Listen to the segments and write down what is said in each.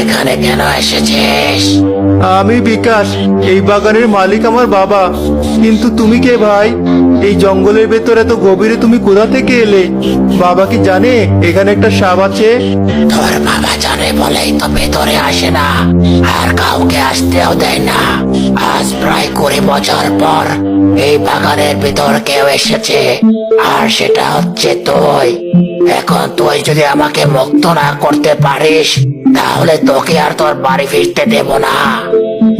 এখানে কেন আমি বিকাশ এই বাগানের মালিক আমার বাবা। কিন্তু তুমি কে ভাই? এই জঙ্গলের ভেতর এত গভীরে তুমি কোথা থেকে এলে? বাবা কি জানে? এখানে একটা সাপ আছে। তোর বাবা জানে বলেই তো ভেতরে আসে না। আর কাউকে আসতেও দেয় না। আজ প্রায় কুড়ি বছর পর এই বাগানের ভিতর কেউ এসেছে। আর সেটা হচ্ছে তুই। এখন তুই যদি আমাকে মুক্ত না করতে পারিস তাহলে তোকে আর তোর বাড়ি ফিরতে দেব না।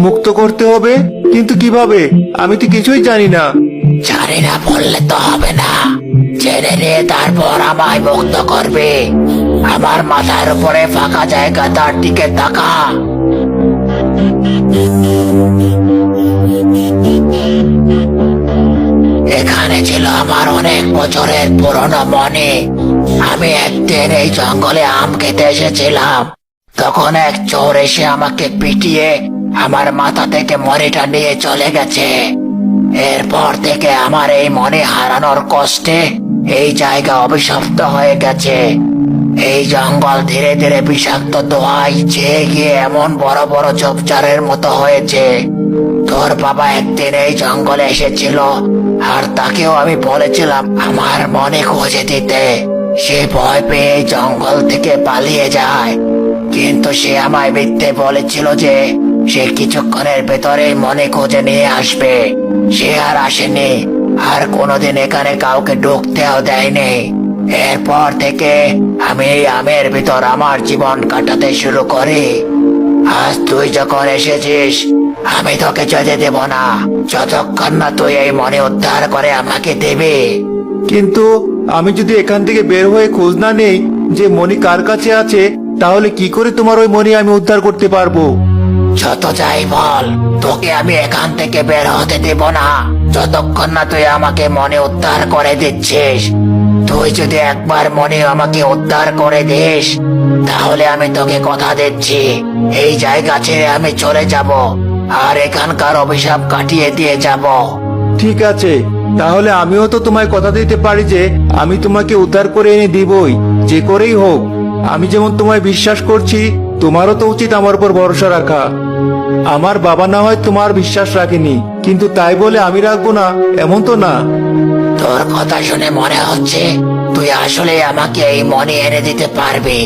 মুক্ত করতে হবে? কিন্তু কীভাবে? আমি তো কিছুই জানি না। জানি না বললে তো হবে না। জেনে নিয়ে তারপর আমায় মুক্ত করবে। আমার মাথার উপরে ফাঁকা জায়গা, তার দিকে তাকা। এখানে ছিল আমার অনেক বছরের পুরনো মনে। আমি একদিন এই জঙ্গলে আম খেতে এসেছিলাম। তখন এক চোর এসে আমাকে পিটিয়ে আমার মাথা থেকে মরিটা নিয়ে চলে গেছে। এরপর থেকে আমার এই মনে হারানোর কষ্টে এই জায়গা অভিশপ্ত হয়ে গেছে। এই জঙ্গল ধীরে ধীরে বিষাক্ত দোয়াই চেয়ে গিয়ে এমন বড় বড় ঝোপঝাড়ের মতো হয়েছে। তোর বাবা একদিন এই জঙ্গলে এসেছিল, আর তাকেও আমি বলেছিলাম আমার মনে খুঁজে দিতে। সে ভয় পেয়ে জঙ্গল থেকে পালিয়ে যায়। কিন্তু সে আমায় মিথ্যে বলেছিল যে সে কিছুক্ষণের ভেতরে মনে খুঁজে নিয়ে আসবে। সে আর আসেনি। আর কোনোদিন এখানে কাউকে ঢুকতেও দেয়নি। এরপর থেকে আমি এই আমের ভিতর আমার জীবন কাটাতে শুরু করি। আজ তুই যখন এসেছিস, আমি তোকে যেতে দেব না। যতক্ষণ না তুই এই মনে উদ্ধার করে আমাকে দেবে। কিন্তু আমি যদি এখান থেকে বের হয়ে খোঁজ না নেই যে মণি কার কাছে আছে, তাহলে কি করে তোমার ওই মণি আমি উদ্ধার করতে পারব? যত যাই বল, তোকে আমি এখান থেকে বের হতে দেব না। যতক্ষণ না তুই আমাকে মনে উদ্ধার করে দিচ্ছিস, তুই যদি একবার মনে আমাকে উদ্ধার করে দিস, তাহলে আমি তোকে কথা দিচ্ছি। এই জায়গা ছেড়ে আমি চলে যাব, আর এখানকার অভিশাপ কাটিয়ে দিয়ে যাব। ঠিক আছে, তাহলে আমিও তো তোমায় কথা দিতে পারি যে, আমি তোমাকে উদ্ধার করে এনে দিবই, যে করেই হোক। আমি যেমন তোমায় বিশ্বাস করছি তোমারও তো উচিত আমার উপর ভরসা রাখা। আমার বাবা না হয় তোমার বিশ্বাস রাখেনি, কিন্তু তাই বলে আমি রাখব না, এমন তো না। তোর কথা শুনে মনে হচ্ছে, তুই আসলে আমাকে এই মনে এনে দিতে পারবি।